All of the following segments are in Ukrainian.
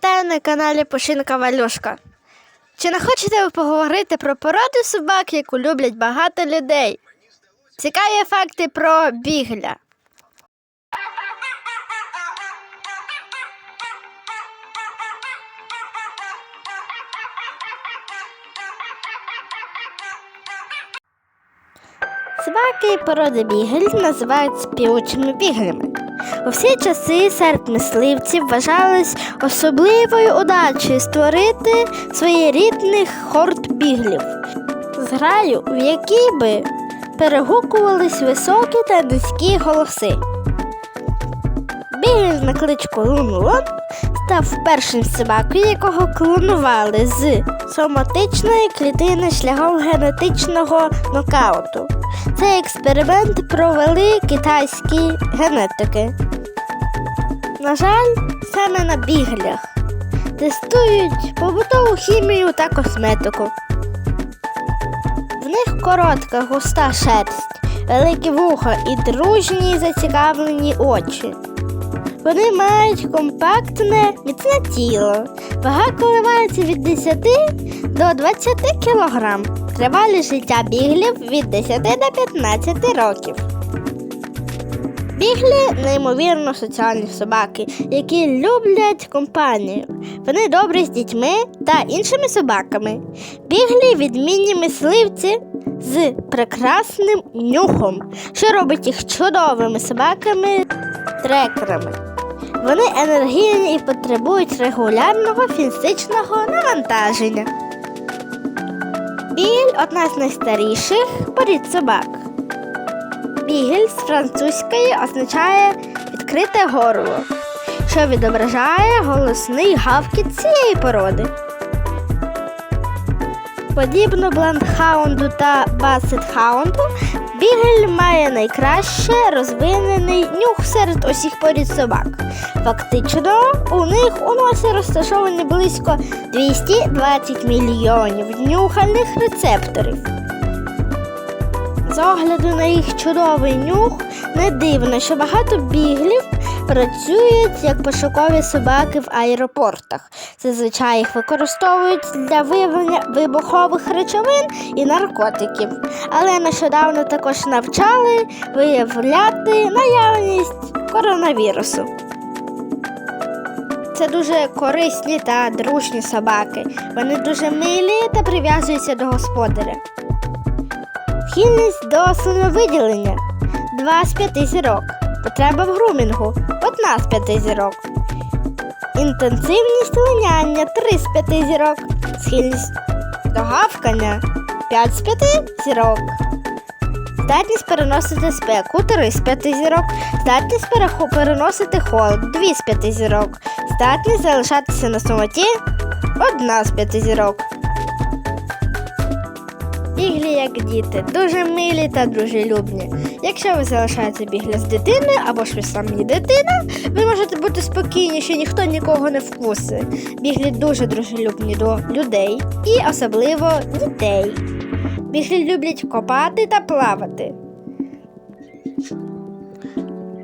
Вітаю на каналі Пушинка Валюшка. Чи не хочете ви поговорити про породу собак, яку люблять багато людей? Цікаві факти про бігля. Собаки породи бігель називають співучими біглями. У всі часи серед мисливців вважалось особливою удачею створити своєрідних хорд біглів, зграю, в якій би перегукувались високі та низькі голоси. Бігель на кличку Лун-Лун став першим собакою, якого клонували з соматичної клітини шляхом генетичного нокауту. Цей експеримент провели китайські генетики. На жаль, саме на біглях тестують побутову хімію та косметику. В них коротка густа шерсть, великі вуха і дружні зацікавлені очі. Вони мають компактне, міцне тіло. Вага коливається від 10 до 20 кг. Тривалість життя біглів від 10 до 15 років. Біглі неймовірно соціальні собаки, які люблять компанію. Вони добрі з дітьми та іншими собаками. Біглі відмінні мисливці з прекрасним нюхом, що робить їх чудовими собаками-трекерами. Вони енергійні і потребують регулярного фізичного навантаження. Біль одна з найстаріших порід собак. Бігель з французької означає відкрите горло, що відображає голосний гавкіт цієї породи. Подібно бландхаунду та басетхаунду, бігель має найкраще розвинений нюх серед усіх порід собак. Фактично, у них у носі розташовані близько 220 мільйонів нюхальних рецепторів. З огляду на їх чудовий нюх, не дивно, що багато біглів працюють як пошукові собаки в аеропортах. Зазвичай їх використовують для виявлення вибухових речовин і наркотиків, але нещодавно також навчали виявляти наявність коронавірусу. Це дуже корисні та дружні собаки. Вони дуже милі та прив'язуються до господаря. Схильність до слиновиділення 2 з 5 зірок. Потреба в грумінгу 1 з 5 зірок. Інтенсивність линяння 3 з 5 зірок. Схильність до гавкання 5 з 5 зірок. Здатність переносити спеку 3 з 5 зірок. Здатність переносити холод 2 з 5 зірок. Здатність залишатися на самоті 1 з 5 зірок. Біглі як діти, дуже милі та дружелюбні. Якщо ви залишаєте бігля з дитиною або ж ви самі дитина, ви можете бути спокійні, що ніхто нікого не вкусить. Біглі дуже дружелюбні до людей і особливо дітей. Біглі люблять копати та плавати.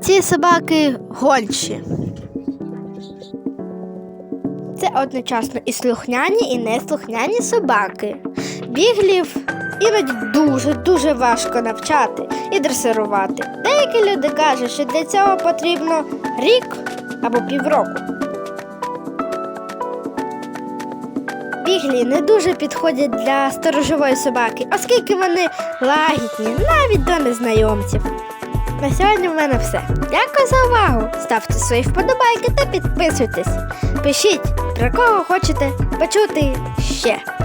Ці собаки гончі. Це одночасно і слухняні, і неслухняні собаки. Біглів іноді дуже-дуже важко навчати і дресирувати. Деякі люди кажуть, що для цього потрібно рік або півроку. Біглі не дуже підходять для сторожової собаки, оскільки вони лагідні навіть до незнайомців. На сьогодні в мене все. Дякую за увагу! Ставте свої вподобайки та підписуйтесь. Пишіть, про кого хочете почути ще.